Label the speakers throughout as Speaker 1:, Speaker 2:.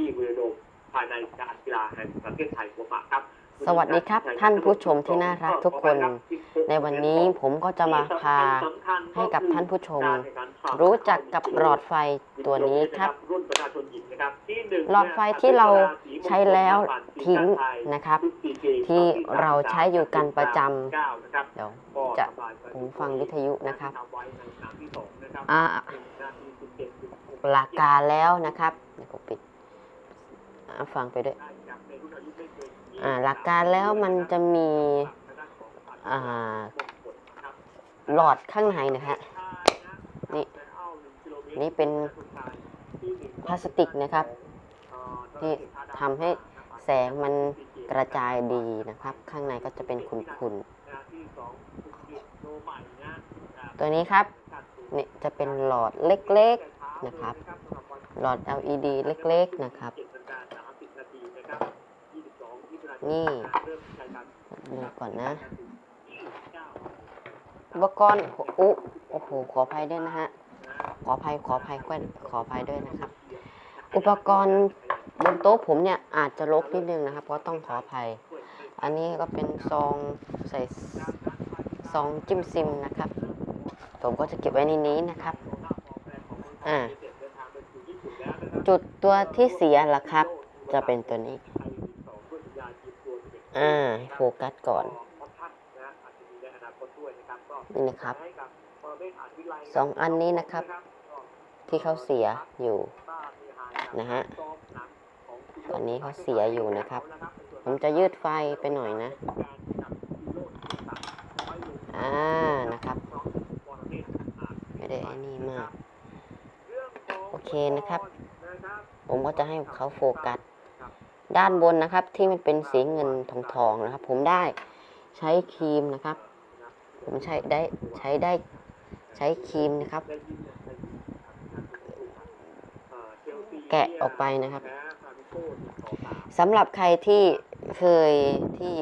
Speaker 1: ที่บริเวณโดมภายในการกีฬาแห่งประเทศไทยหัวหมากครับ
Speaker 2: สวัสดีครับ ท่านผู้ชมที่น่ารักทุกคน ในวันนี้ผมก็จะมาพาให้กับท่านผู้ชม รู้จักกับหลอดไฟตัวนี้ครับ
Speaker 1: รุ่นประชาชนหญิงนะครับที่หนึ่ง
Speaker 2: หลอดไฟที่เราใช้แล้วทิ้งนะครับ ที่เราใช้อยู่กันประจำ
Speaker 1: เก้านะครับ
Speaker 2: เดี๋ยว
Speaker 1: ก็
Speaker 2: จะ
Speaker 1: ทำลายไป
Speaker 2: ผมฟังวิทยุนะครับ
Speaker 1: ทำไว้ในสนามที่สองนะครับ
Speaker 2: อ่า
Speaker 1: หนึ่งนาทีสิบเจ็ดจุดหก
Speaker 2: หลักการแล้วนะครับ เอ่าฟังไปด้วย
Speaker 1: อ่า
Speaker 2: หลักการแล้วมันจะมีหลอดข้างในนะฮะนี่นี่เป็นพลาสติกนะครับ ที่ทำให้แสงมันกระจายดีนะครับ ข้างในก็จะเป็นขุ่นๆ ตัวนี้ครับนี่จะเป็นหลอดเล็กๆนะครับ หลอด LED เล็กๆนะครับ นี่ดูก่อนนะอุปกรณ์อุโอ้โหขออภัยด้วยนะฮะขออภัยขออภัยกวนขออภัยด้วยนะครับ อุปกรณ์บนโต๊ะผมเนี่ยอาจจะรกนิดนึงนะครับ เพราะต้องขออภัย อันนี้ก็เป็นซองใส่ซองจิ้มซิมนะครับ ผมก็จะเก็บไว้ในนี้นะครับอ่าจุดตัวที่เสียล่ะครับ จะเป็นตัวนี้ อ่าโฟกัสก่อนนี่นะครับสองอันนี้นะครับ ที่เขาเสียอยู่นะฮะตอนนี้เขาเสียอยู่นะครับ ผมจะยืดไฟไปหน่อยนะอ่านะครับไม่ได้ไอ้นี่มาก โอเคนะครับ ผมก็จะให้เขาโฟกัส ด้านบนนะครับ ที่มันเป็นสีเงินทองทองๆนะครับ ผมได้ใช้ครีมนะครับ ผมใช้ได้ใช้ได้ใช้ครีมนะครับ แกะออกไปนะครับสำหรับใครที่เคยที่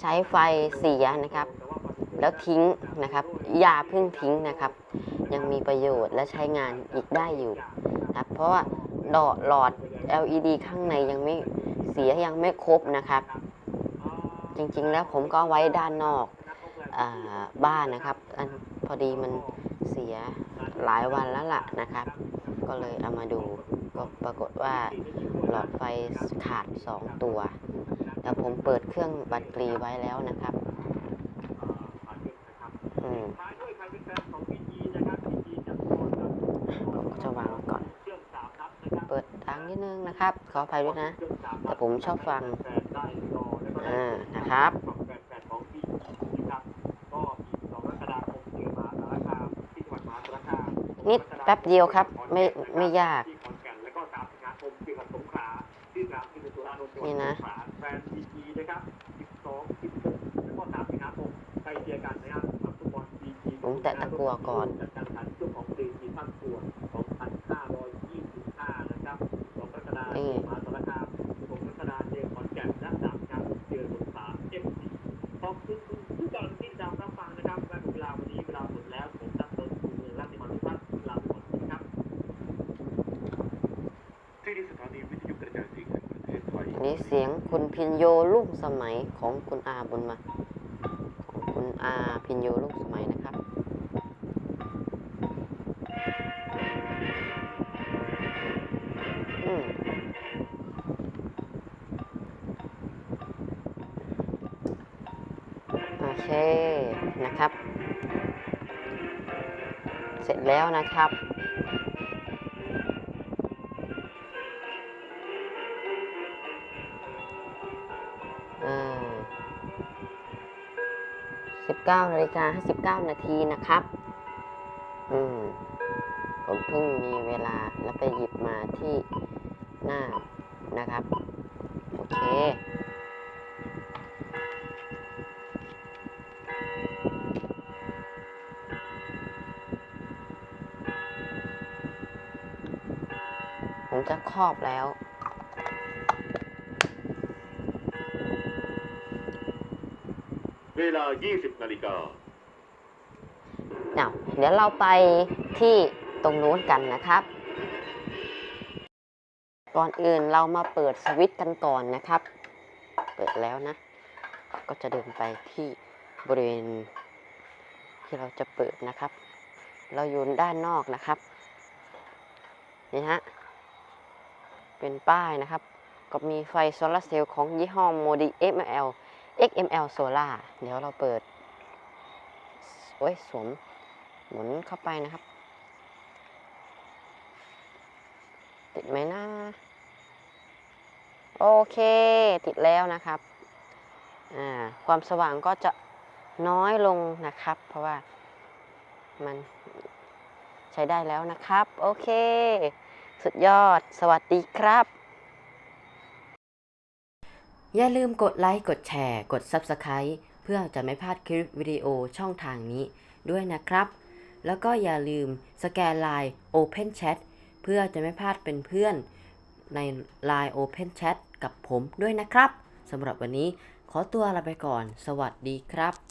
Speaker 2: ใช้ไฟเสียนะครับ แล้วทิ้งนะครับอย่าเพิ่งทิ้งนะครับ ยังมีประโยชน์และใช้งานอีกได้อยู่นะครับเพราะว่า หลอดหลอด LED ข้างในยังไม่เสียยังไม่ครบนะครับ จริงๆแล้วผมก็ไว้ด้านนอกอบ้านนะครับอันพอดีมันเสียหลายวันแล้วล่ะนะครับ ก็เลยเอามาดูก็ปรากฏว่าหลอดไฟขาด 2 ตัว แต่ผมเปิดเครื่องบัตรกรีไว้แล้วนะครับ อืมก็จะวางไว้ก่อน เปิดดัง นิดนึงนะครับ ขออภัยด้วยนะ แต่ผมชอบฟังอ่านะครับนิดแป๊บเดียวครับ ไม่ไม่ยาก นี่นะผมแตะตะกัวก่อน
Speaker 1: นี่ มหาสารคาม6กรกฎาคมเจอขอนแก่นและสิงหาคมเจอสงขลา FC ขอบคุณทุกท่านที่ตามรับฟังนะครับและเวลาวันนี้เวลาหมดแล้วผมตั้งต้นคุณเมืองรัตน์มานุพัฒน์ลาไปก่อนนะครับ
Speaker 3: ที่นี่สถานีวิทยุกระจายเสียงแห่งประเทศไทย
Speaker 2: นนี้เสียงคุณพินโยลูกสมัยของคุณอาบุญมา ของคุณอาพินโยลูกสมัยนะครับ อืม นะครับ เสร็จแล้วนะครับสิบเก้านาฬิกาห้าสิบเก้านาทีนะครับ อืม ผมเพิ่งมีเวลาแล้วไปหยิบมาที่หน้านะครับ โอเค จะครอบแล้ว
Speaker 3: เวลา 20 นาฬิกา
Speaker 2: เดี๋ยวเดี๋ยวเราไปที่ตรงนู้นกันนะครับก่อนอื่นเรามาเปิดสวิตช์กันก่อนนะครับ เปิดแล้วนะ ก็จะเดินไปที่บริเวณ ที่เราจะเปิดนะครับ เราอยู่ด้านนอกนะครับ นี่ฮะ เป็นป้ายนะครับ ก็มีไฟโซลาร์เซลล์ของยี่ห้อโมดี XML XML Solar เดี๋ยวเราเปิดโอ้ยสวมหมุนเข้าไปนะครับ ติดไหมนะ โอเค ติดแล้วนะครับ อ่า ความสว่างก็จะน้อยลงนะครับ เพราะว่ามันใช้ได้แล้วนะครับ โอเค สุดยอด สวัสดีครับ อย่าลืมกดไลค์ กดแชร์ กด Subscribe เพื่อจะไม่พลาดคลิปวิดีโอช่องทางนี้ด้วยนะครับ แล้วก็อย่าลืมสแกน Line Open Chat เพื่อจะไม่พลาดเป็นเพื่อนใน Line Open Chat กับผมด้วยนะครับสำหรับวันนี้ขอตัวลาไปก่อน สวัสดีครับ